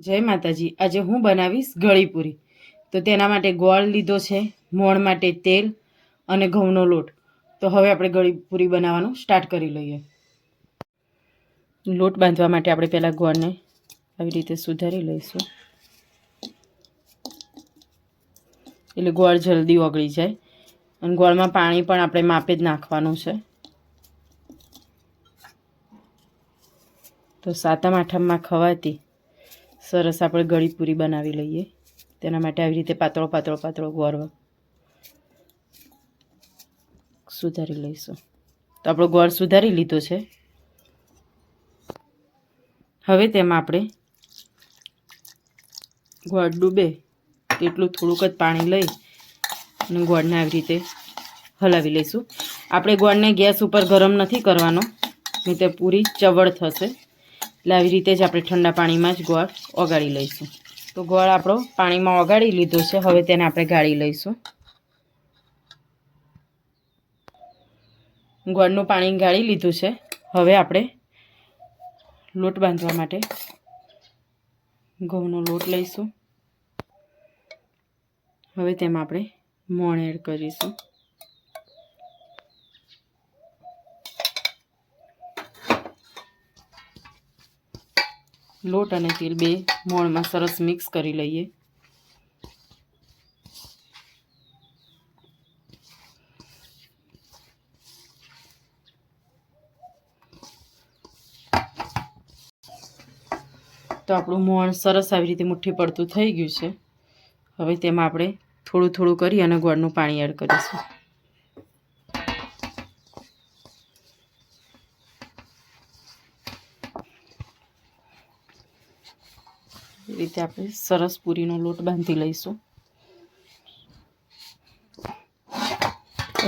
જય માતાજી. આજે હું બનાવીશ ગળીપુરી તો તેના માટે ગોળ લીધો છે, મોણ માટે તેલ અને ઘઉંનો લોટ. તો હવે આપણે ગળીપુરી બનાવવાનું સ્ટાર્ટ કરી લઈએ. લોટ બાંધવા માટે આપણે પહેલાં ગોળને આવી રીતે સુધારી લઈશું. એટલે ગોળ જલ્દી ઓગળી જાય. અને ગોળમાં પાણી પણ આપણે માપે જ નાખવાનું છે. તો સાતમ આઠમમાં ખવાતી સરસ આપણે ગળીપુરી બનાવી લઈએ. તેના માટે આવી રીતે પાતળો પાતળો પાતળો ગોળ સુધારી લઈશું. તો આપણો ગોળ સુધારી લીધો છે. હવે તેમાં આપણે ગોળ ડૂબે તેટલું થોડુંક જ પાણી લઈ અને ગોળને આવી રીતે હલાવી લઈશું. આપણે ગોળને ગેસ ઉપર ગરમ નથી કરવાનો. નહીં તે પૂરી ચવડ થશે. આવી રીતે જ આપણે ઠંડા પાણીમાં જ ગોળ ઓગાળી લઈશું. તો ગોળ આપણો પાણીમાં ઓગાળી લીધો છે. હવે તેને આપણે ગાળી લઈશું. ગોળનું પાણી ગાળી લીધું છે. હવે આપણે લોટ બાંધવા માટે ઘઉંનો લોટ લઈશું. હવે તેમાં આપણે મોણ એડ કરીશું. લોટ અને તેલ બે મોણમાં સરસ મિક્સ કરી લઈએ. તો આપણું મોણ સરસ આવી રીતે મુઠ્ઠી પડતું થઈ ગયું છે. હવે તેમાં આપણે થોડું થોડું કરી અને ગોળનું પાણી એડ કરીશું. રીતે આપણે સરસ પૂરીનો લોટ બાંધી લઈશું.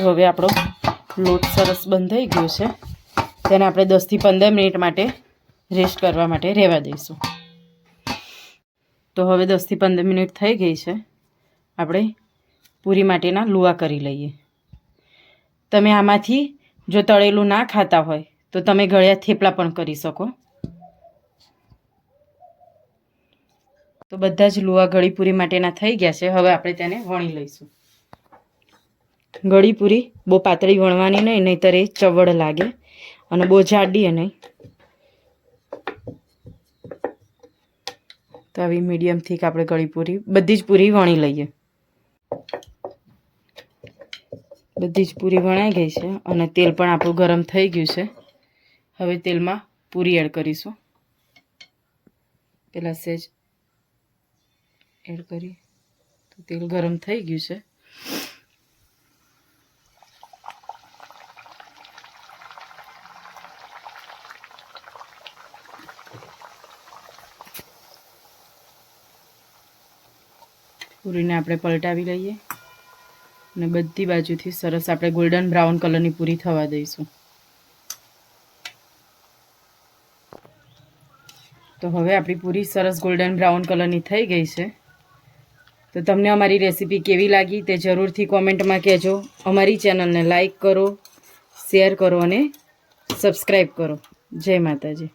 હવે આપણો લોટ સરસ બંધાઈ ગયો છે. તેને આપણે દસથી પંદર મિનિટ માટે રેસ્ટ કરવા માટે રહેવા દઈશું. તો હવે દસથી પંદર મિનિટ થઈ ગઈ છે. આપણે પૂરી માટેના લુવા કરી લઈએ. તમે આમાંથી જો તળેલું ના ખાતા હોય તો તમે ગળ્યા થેપલા પણ કરી શકો. તો બધા જ લુવા ગળીપુરી માટેના થઈ ગયા છે. હવે આપણે તેને વણી લઈશું. ગળીપુરી બહુ પાતળી વણવાની નહીં, નહીંતર એ ચવડ લાગે અને બહુ જાડી નહીં. તો આવી મીડિયમ થીક આપણે ગળીપુરી, બધી જ પૂરી વણી લઈએ. બધી જ પૂરી વણાઈ ગઈ છે અને તેલ પણ આપણું ગરમ થઈ ગયું છે. હવે તેલમાં પૂરી એડ કરીશું. પેલા સેજ એડ કરી. તો તેલ ગરમ થઈ ગયું છે. પૂરીને આપણે પલટાવી લઈએ. અને બધી બાજુથી સરસ આપણે ગોલ્ડન બ્રાઉન કલરની પૂરી થવા દઈશું. તો હવે આપણી પૂરી સરસ ગોલ્ડન બ્રાઉન કલરની થઈ ગઈ છે. તો તમને અમારી રેસીપી કેવી લાગી તે જરૂરથી કોમેન્ટમાં કહેજો. અમારી ચેનલને લાઈક કરો, શેર કરો અને સબસ્ક્રાઈબ કરો. જય માતાજી.